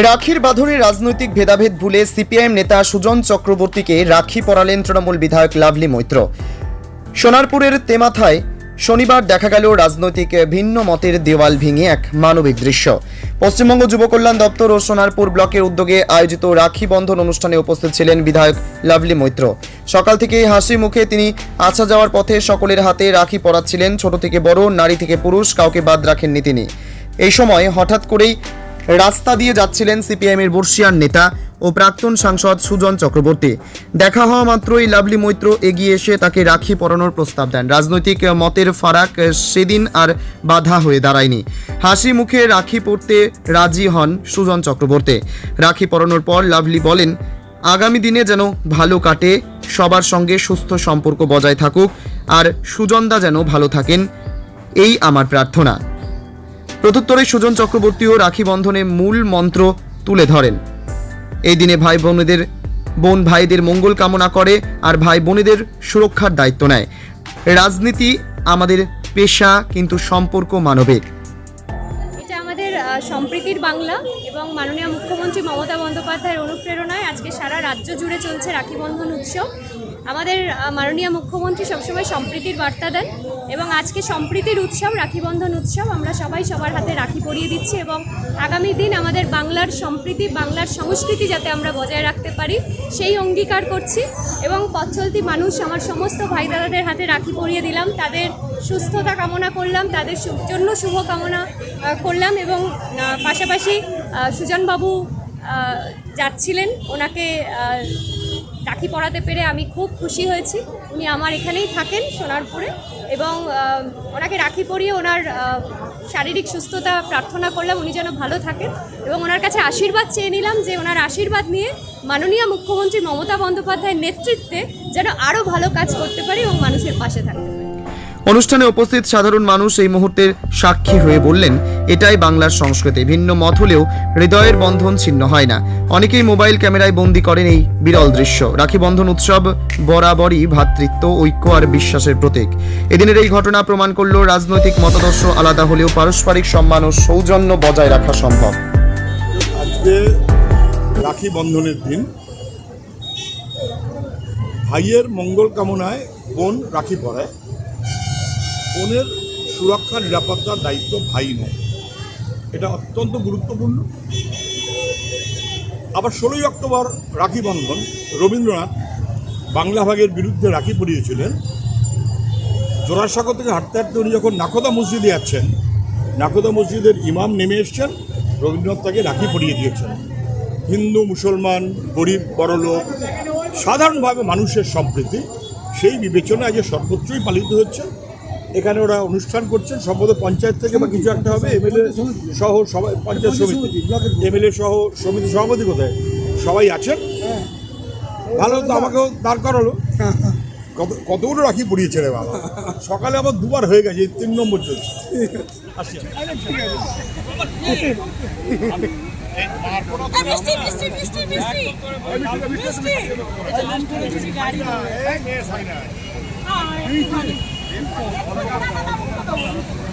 রাখির বাঁধনে রাজনৈতিক ভেদাভেদ ভুলে সিপিআইএম নেতা সুজন চক্রবর্তীকে রাখি পরালেন তৃণমূল বিধায়ক লাভলি মৈত্র। সোনারপুরের তেমাথায় শনিবার দেখা গেল রাজনৈতিক ভিন্ন মতের দেওয়াল ভেঙে এক মানবিক দৃশ্য। পশ্চিমবঙ্গ যুব কল্যাণ দপ্তর ও সোনারপুর ব্লকের উদ্যোগে আয়োজিত রাখি বন্ধন অনুষ্ঠানে উপস্থিত ছিলেন বিধায়ক লাভলি মৈত্র। সকাল থেকে হাসি মুখে তিনি আছা যাওয়ার পথে সকলের হাতে রাখি পরাচ্ছিলেন। ছোট থেকে বড়, নারী থেকে পুরুষ, কাউকে বাদ রাখেননি তিনি। এই সময় হঠাৎ করেই রাস্তা দিয়ে যাচ্ছিলেন সিপিআইএমের বর্ষিয়ান নেতা ও প্রাক্তন সাংসদ সুজন চক্রবর্তী। দেখা হওয়া মাত্রই লাভলি মৈত্র এগিয়ে এসে তাকে রাখি পরানোর প্রস্তাব দেন। রাজনৈতিক মতের ফারাক সেদিন আর বাধা হয়ে দাঁড়ায়নি। হাসি মুখে রাখি পরতে রাজি হন সুজন চক্রবর্তী। রাখি পরানোর পর লাভলি বলেন, আগামী দিনে যেন ভালো কাটে, সবার সঙ্গে সুস্থ সম্পর্ক বজায় থাকুক, আর সুজনদা যেন ভালো থাকেন, এই আমার প্রার্থনা। প্রত্যুত্তরে সুজন চক্রবর্তীও রাখি বন্ধনে মূল মন্ত্র তুলে ধরেন। এই দিনে ভাই বোনেদের, বোন ভাইদের মঙ্গল কামনা করে আর ভাই বোনেদের সুরক্ষার দায়িত্ব নেয়। রাজনীতি আমাদের পেশা, কিন্তু সম্পর্ক মানবিক। সম্প্রীতির বাংলা এবং মাননীয় মুখ্যমন্ত্রী মমতা বন্দ্যোপাধ্যায়ের অনুপ্রেরণায় আজকে সারা রাজ্য জুড়ে চলছে রাখি বন্ধন উৎসব। আমাদের মাননীয় মুখ্যমন্ত্রী সবসময় সম্প্রীতির বার্তা দেন এবং আজকে সম্প্রীতির উৎসব, রাখি বন্ধন উৎসব, আমরা সবাই সবার হাতে রাখি পরিয়ে দিচ্ছি এবং আগামী দিন আমাদের বাংলার সম্প্রীতি, বাংলার সংস্কৃতি যাতে আমরা বজায় রাখতে পারি, সেই অঙ্গীকার করছি এবং পথচলতি মানুষ, আমার সমস্ত ভাই দাদাদের হাতে রাখি পরিয়ে দিলাম, তাদের সুস্থতা কামনা করলাম, তাদের জন্য শুভ কামনা করলাম এবং পাশাপাশি সুজনবাবু যাচ্ছিলেন, ওনাকে রাখি পড়াতে পেরে আমি খুব খুশি হয়েছি। উনি আমার এখানেই থাকেন সোনারপুরে এবং ওনাকে রাখি পরিয়ে ওনার শারীরিক সুস্থতা প্রার্থনা করলাম উনি যেন ভালো থাকেন এবং ওনার কাছে আশীর্বাদ চেয়ে নিলাম যে ওনার আশীর্বাদ নিয়ে মাননীয় মুখ্যমন্ত্রী মমতা বন্দ্যোপাধ্যায়ের নেতৃত্বে যেন আরও ভালো কাজ করতে পারি এবং মানুষের পাশে থাকতে পারি। অনুষ্ঠানে উপস্থিত সাধারণ মানুষ এই মুহূর্তের সাক্ষী হয়ে বললেন, এটাই বাংলার সংস্কৃতি। ভিন্ন মত হলেও হৃদয়ের বন্ধন ছিন্ন হয় না। অনেকেই মোবাইল ক্যামেরায় বন্দি করেন এই বিরল দৃশ্য। রাখি বন্ধন উৎসব বরাবরই ভ্রাতৃত্ব, ঐক্য আর বিশ্বাসের প্রতীক। এদিনের এই ঘটনা প্রমাণ করল রাজনৈতিক মতাদর্শ আলাদা হলেও পারস্পরিক সম্মান ও সৌজন্য বজায় রাখা সম্ভব। আজকে রাখি বন্ধনের দিন। ভাইয়ের মঙ্গল কামনায় বোন রাখি পরায় বোনের সুরক্ষা, নিরাপত্তার দায়িত্ব ভাই নেয়। এটা অত্যন্ত গুরুত্বপূর্ণ। আবার ষোলোই অক্টোবর রাখি বন্ধন। রবীন্দ্রনাথ বাংলা ভাগের বিরুদ্ধে রাখি পরিয়েছিলেন। জোড়াসাঁকো থেকে হাঁটতে হাঁটতে উনি যখন নাকোদা মসজিদে যাচ্ছেন নাকোদা মসজিদের ইমাম নেমে এসছেন, রবীন্দ্রনাথ তাকে রাখি পরিয়ে দিয়েছেন। হিন্দু, মুসলমান, গরিব, বড়লোক, সাধারণভাবে মানুষের সম্প্রীতি, সেই বিবেচনায় আজ সর্বোচ্চই পালিত হচ্ছে এখানে ওরা অনুষ্ঠান করছেন সম্ভবত পঞ্চায়েত থেকে বা কিছু একটা হবে এমএলএ সহ সবাই পঞ্চায়েত সমিতি এমএলএ সহ সমিতি সভাপতি কোথায় সবাই আছেন ভালো তো আমাকেও দাঁড় করালো কত কতগুলো রাখি পড়িয়েছে রে বাবা সকালে আবার দুবার হয়ে গেছে এই তিন নম্বর চলছে মিষ্টি 結構ね。なかなかおもろ。